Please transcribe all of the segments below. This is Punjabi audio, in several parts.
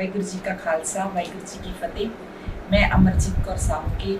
ਵਾਹਿਗੁਰੂ ਜੀ ਕਾ ਖਾਲਸਾ, ਵਾਹਿਗੁਰੂ ਜੀ ਕੀ ਫਤਿਹ। ਮੈਂ ਅਮਰਜੀਤ ਕੌਰ ਸਾਹੂਕੇ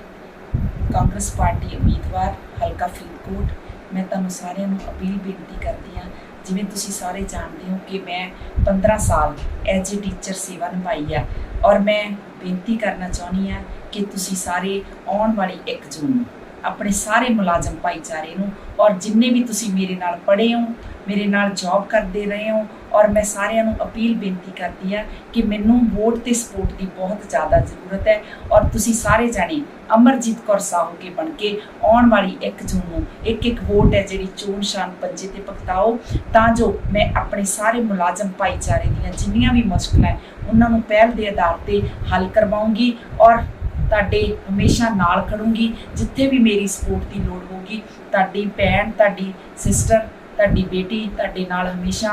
ਕਾਂਗਰਸ ਪਾਰਟੀ ਉਮੀਦਵਾਰ, ਹਲਕਾ ਫਰੀਦਕੋਟ। ਮੈਂ ਤੁਹਾਨੂੰ ਸਾਰਿਆਂ ਨੂੰ ਅਪੀਲ ਬੇਨਤੀ ਕਰਦੀ ਹਾਂ, ਜਿਵੇਂ ਤੁਸੀਂ ਸਾਰੇ ਜਾਣਦੇ ਹੋ ਕਿ ਮੈਂ 15 ਸਾਲ ਐਜ ਏ ਟੀਚਰ ਸੇਵਾ ਨਿਭਾਈ ਆ, ਔਰ ਮੈਂ ਬੇਨਤੀ ਕਰਨਾ ਚਾਹੁੰਦੀ ਹਾਂ ਕਿ ਤੁਸੀਂ ਸਾਰੇ ਆਉਣ ਵਾਲੀ 1 ਜੂਨ ਨੂੰ ਆਪਣੇ ਸਾਰੇ ਮੁਲਾਜ਼ਮ ਭਾਈਚਾਰੇ ਨੂੰ ਔਰ ਜਿੰਨੇ ਵੀ ਤੁਸੀਂ ਮੇਰੇ ਨਾਲ ਪੜ੍ਹੇ ਹੋ ਮੇਰੇ ਨਾਲ ਜੌਬ ਕਰਦੇ ਰਹੇ ਹੋ ਔਰ ਮੈਂ ਸਾਰਿਆਂ ਨੂੰ ਅਪੀਲ ਬੇਨਤੀ ਕਰਦੀ ਆ ਕਿ ਮੈਨੂੰ ਵੋਟ ਤੇ ਸਪੋਰਟ ਦੀ ਬਹੁਤ ਜ਼ਿਆਦਾ ਜ਼ਰੂਰਤ ਹੈ ਔਰ ਤੁਸੀਂ ਸਾਰੇ ਜਾਣੇ ਅਮਰਜੀਤ ਕੌਰ ਸਾਹੂ ਕੇ ਬਣ ਕੇ ਆਉਣ ਵਾਲੀ 1 ਜੂਨ ਨੂੰ ਇੱਕ ਇੱਕ ਵੋਟ ਹੈ ਜਿਹੜੀ ਚੋਣ ਸ਼ਾਨ ਪੰਜੇ ਤੇ ਭਗਤਾਓ। ਤਾਂ ਜੋ ਮੈਂ ਆਪਣੇ ਸਾਰੇ ਮੁਲਾਜ਼ਮ ਭਾਈਚਾਰੇ ਦੀਆਂ ਜਿੰਨੀਆਂ ਵੀ ਮੁਸ਼ਕਲਾਂ ਉਹਨਾਂ ਨੂੰ ਪਹਿਲ ਦੇ ਆਧਾਰ ਤੇ ਹੱਲ ਕਰਵਾਉਂਗੀ ਔਰ ਤੁਹਾਡੇ ਹਮੇਸ਼ਾ ਨਾਲ ਖੜੂੰਗੀ। ਜਿੱਥੇ ਵੀ ਮੇਰੀ ਸਪੋਰਟ ਦੀ ਲੋੜ ਹੋਗੀ ਤੁਹਾਡੀ ਭੈਣ, ਤੁਹਾਡੀ ਸਿਸਟਰ ਤੁਹਾਡੀ ਬੇਟੀ ਤੁਹਾਡੇ ਨਾਲ ਹਮੇਸ਼ਾ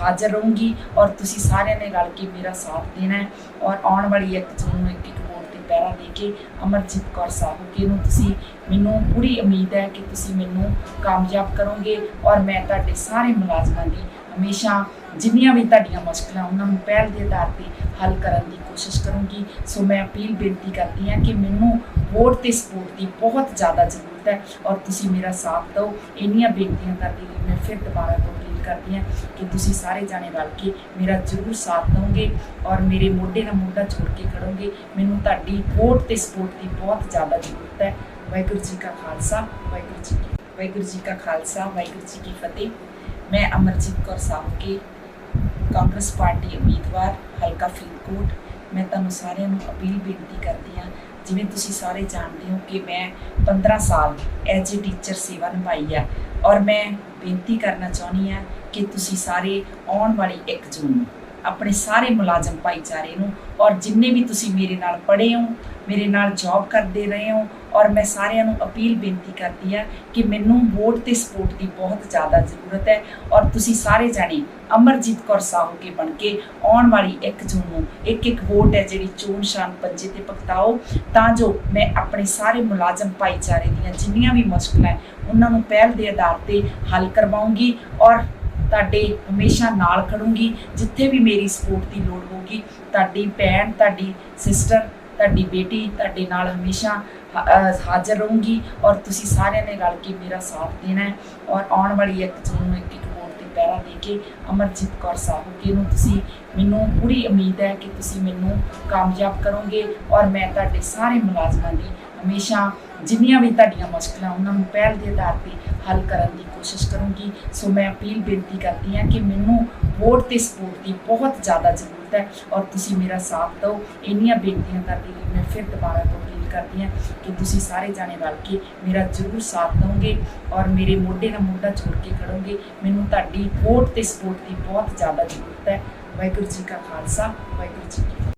ਹਾਜ਼ਰ ਰਹੂੰਗੀ ਔਰ ਤੁਸੀਂ ਸਾਰਿਆਂ ਨੇ ਰਲ ਕੇ ਮੇਰਾ ਸਾਥ ਦੇਣਾ ਹੈ ਔਰ ਆਉਣ ਵਾਲੀ ਇੱਕ ਜੂਨ ਨੂੰ ਇੱਕ ਇੱਕ ਵੋਟ ਤੇ ਪੈਰਾ ਦੇ ਕੇ ਅਮਰਜੀਤ ਕੌਰ ਸਾਹਿਬ ਜੀ ਨੂੰ ਤੁਸੀਂ ਮੈਨੂੰ ਪੂਰੀ ਉਮੀਦ ਹੈ ਕਿ ਤੁਸੀਂ ਮੈਨੂੰ ਕਾਮਯਾਬ ਕਰੋਗੇ ਔਰ ਮੈਂ ਤੁਹਾਡੇ ਸਾਰੇ ਮੁਲਾਜ਼ਮਾਂ ਦੀ ਹਮੇਸ਼ਾ ਜਿੰਨੀਆਂ ਵੀ ਤੁਹਾਡੀਆਂ ਮੁਸ਼ਕਲਾਂ ਉਹਨਾਂ ਨੂੰ ਪਹਿਲ ਦੇ ਆਧਾਰ ਤੇ ਹੱਲ ਕਰਨ ਦੀ ਕੋਸ਼ਿਸ਼ ਕਰੂੰਗੀ। ਸੋ ਮੈਂ ਅਪੀਲ ਬੇਨਤੀ ਕਰਦੀ ਹਾਂ ਕਿ ਮੈਨੂੰ ਵੋਟ ਤੇ ਸਪੋਰਟ ਦੀ ਬਹੁਤ ਜ਼ਿਆਦਾ ਜ਼ਰੂਰਤ ਹੈ ਔਰ ਤੁਸੀਂ ਮੇਰਾ ਸਾਥ ਦਿਓ। ਇੰਨੀਆਂ ਬੇਨਤੀਆਂ ਕਰਦੀ ਲਈ ਮੈਂ ਫਿਰ ਦੁਬਾਰਾ ਤੋਂ ਅਪੀਲ ਕਰਦੀ ਹਾਂ ਕਿ ਤੁਸੀਂ ਸਾਰੇ ਜਾਣੇ ਰਲ ਕੇ ਮੇਰਾ ਜ਼ਰੂਰ ਸਾਥ ਦਿਓਗੇ ਔਰ ਮੇਰੇ ਮੋਢੇ ਨਾਲ ਮੋਢਾ ਜੋੜ ਕੇ ਖੜੋਗੇ। ਮੈਨੂੰ ਤੁਹਾਡੀ ਵੋਟ ਤੇ ਸਪੋਰਟ ਦੀ ਬਹੁਤ ਜ਼ਿਆਦਾ ਜ਼ਰੂਰਤ ਹੈ। ਵਾਹਿਗੁਰੂ ਜੀ ਕਾ ਖਾਲਸਾ, ਵਾਹਿਗੁਰੂ ਜੀ ਕੀ ਵਾਹਿਗੁਰੂ ਜੀ ਕਾ ਖਾਲਸਾ, ਵਾਹਿਗੁਰੂ ਜੀ ਕੀ ਫਤਿਹ। ਮੈਂ ਅਮਰਜੀਤ ਕੌਰ ਸਾਹੂਕੇ ਕਾਂਗਰਸ ਪਾਰਟੀ ਉਮੀਦਵਾਰ, ਹਲਕਾ ਫਰੀਦਕੋਟ। ਮੈਂ ਤੁਹਾਨੂੰ ਸਾਰਿਆਂ ਨੂੰ ਅਪੀਲ ਬੇਨਤੀ ਕਰਦੀ ਹਾਂ ਜਿਵੇਂ ਤੁਸੀਂ ਸਾਰੇ ਜਾਣਦੇ ਹੋ ਕਿ ਮੈਂ 15 ਸਾਲ ਐਜ ਏ ਟੀਚਰ ਸੇਵਾ ਨਿਭਾਈ ਹੈ ਔਰ ਮੈਂ ਬੇਨਤੀ ਕਰਨਾ ਚਾਹੁੰਦੀ ਹਾਂ ਕਿ ਤੁਸੀਂ ਸਾਰੇ ਆਉਣ ਵਾਲੀ 1 ਜੂਨ ਨੂੰ ਆਪਣੇ ਸਾਰੇ ਮੁਲਾਜ਼ਮ ਭਾਈਚਾਰੇ ਨੂੰ ਔਰ ਜਿੰਨੇ ਵੀ ਤੁਸੀਂ ਮੇਰੇ ਨਾਲ ਪੜ੍ਹੇ ਹੋ ਮੇਰੇ ਨਾਲ ਜੌਬ ਕਰਦੇ ਰਹੇ ਹੋ ਔਰ ਮੈਂ ਸਾਰਿਆਂ ਨੂੰ ਅਪੀਲ ਬੇਨਤੀ ਕਰਦੀ ਆ ਕਿ ਮੈਨੂੰ ਵੋਟ ਤੇ ਸਪੋਰਟ ਦੀ ਬਹੁਤ ਜ਼ਿਆਦਾ ਜ਼ਰੂਰਤ ਹੈ ਔਰ ਤੁਸੀਂ ਸਾਰੇ ਜਾਣੇ ਅਮਰਜੀਤ ਕੌਰ ਸਾਹੂ ਕੇ ਬਣ ਕੇ ਆਉਣ ਵਾਲੀ 1 ਜੂਨ ਨੂੰ ਇੱਕ ਇੱਕ ਵੋਟ ਹੈ ਜਿਹੜੀ ਚੋਣ ਸ਼ਾਨ ਪੰਜੇ ਤੇ ਭਗਤਾਓ। ਤਾਂ ਜੋ ਮੈਂ ਆਪਣੇ ਸਾਰੇ ਮੁਲਾਜ਼ਮ ਭਾਈਚਾਰੇ ਦੀਆਂ ਜਿੰਨੀਆਂ ਵੀ ਮੁਸ਼ਕਲਾਂ ਉਹਨਾਂ ਨੂੰ ਪਹਿਲ ਦੇ ਆਧਾਰ ਤੇ ਹੱਲ ਕਰਵਾਉਂਗੀ ਔਰ ਤੁਹਾਡੇ ਹਮੇਸ਼ਾ ਨਾਲ ਖੜੂੰਗੀ। ਜਿੱਥੇ ਵੀ ਮੇਰੀ ਸਪੋਰਟ ਦੀ ਲੋੜ ਹੋਊਗੀ, ਤੁਹਾਡੀ ਭੈਣ, ਤੁਹਾਡੀ ਸਿਸਟਰ ਤੁਹਾਡੀ ਬੇਟੀ ਤੁਹਾਡੇ ਨਾਲ ਹਮੇਸ਼ਾ ਹਾਜ਼ਰ ਰਹੂੰਗੀ ਔਰ ਤੁਸੀਂ ਸਾਰਿਆਂ ਨੇ ਰਲ ਕੇ ਮੇਰਾ ਸਾਥ ਦੇਣਾ ਹੈ ਔਰ ਆਉਣ ਵਾਲੀ ਇੱਕ ਤੁਹਾਨੂੰ ਨੂੰ ਇੱਕ ਪੈਰਾ ਦੇ ਕੇ ਅਮਰਜੀਤ ਕੌਰ ਸਾਹਿਬ ਜੀ ਨੂੰ ਤੁਸੀਂ ਮੈਨੂੰ ਪੂਰੀ ਉਮੀਦ ਹੈ ਕਿ ਤੁਸੀਂ ਮੈਨੂੰ ਕਾਮਯਾਬ ਕਰੋਗੇ ਔਰ ਮੈਂ ਤੁਹਾਡੇ ਸਾਰੇ ਮੁਲਾਜ਼ਮਾਂ ਦੀ ਹਮੇਸ਼ਾ ਜਿੰਨੀਆਂ ਵੀ ਤੁਹਾਡੀਆਂ ਮੁਸ਼ਕਲਾਂ ਉਹਨਾਂ ਨੂੰ ਪਹਿਲ ਦੇ ਆਧਾਰ ਤੇ ਹੱਲ ਕਰਨ ਦੀ ਕੋਸ਼ਿਸ਼ ਕਰੂੰਗੀ। ਸੋ ਮੈਂ ਅਪੀਲ ਬੇਨਤੀ ਕਰਦੀ ਹਾਂ ਕਿ ਮੈਨੂੰ ਵੋਟ ਤੇ ਸਪੋਰਟ ਦੀ ਬਹੁਤ ਜ਼ਿਆਦਾ ਜ਼ਰੂਰਤ ਹੈ ਔਰ ਤੁਸੀਂ ਮੇਰਾ ਸਾਥ ਦਿਓ। ਇੰਨੀਆਂ ਬੇਨਤੀਆਂ ਕਰਦੀ ਲਈ ਮੈਂ ਫਿਰ ਦੁਬਾਰਾ ਤੋਂ ਕਰਦੀ ਹਾਂ ਕਿ ਤੁਸੀਂ ਸਾਰੇ ਜਾਣੇ ਰਲ ਕੇ ਮੇਰਾ ਜ਼ਰੂਰ ਸਾਥ ਦਿਓਗੇ ਔਰ ਮੇਰੇ ਮੋਢੇ ਨਾਲ ਮੋਢਾ ਜੋੜ ਕੇ ਖੜੋਗੇ। ਮੈਨੂੰ ਤੁਹਾਡੀ ਵੋਟ ਤੇ ਸਪੋਰਟ ਦੀ ਬਹੁਤ ਜ਼ਿਆਦਾ ਜ਼ਰੂਰਤ ਹੈ। ਵਾਹਿਗੁਰੂ ਜੀ ਕਾ ਖਾਲਸਾ, ਵਾਹਿਗੁਰੂ ਜੀ ਕੀ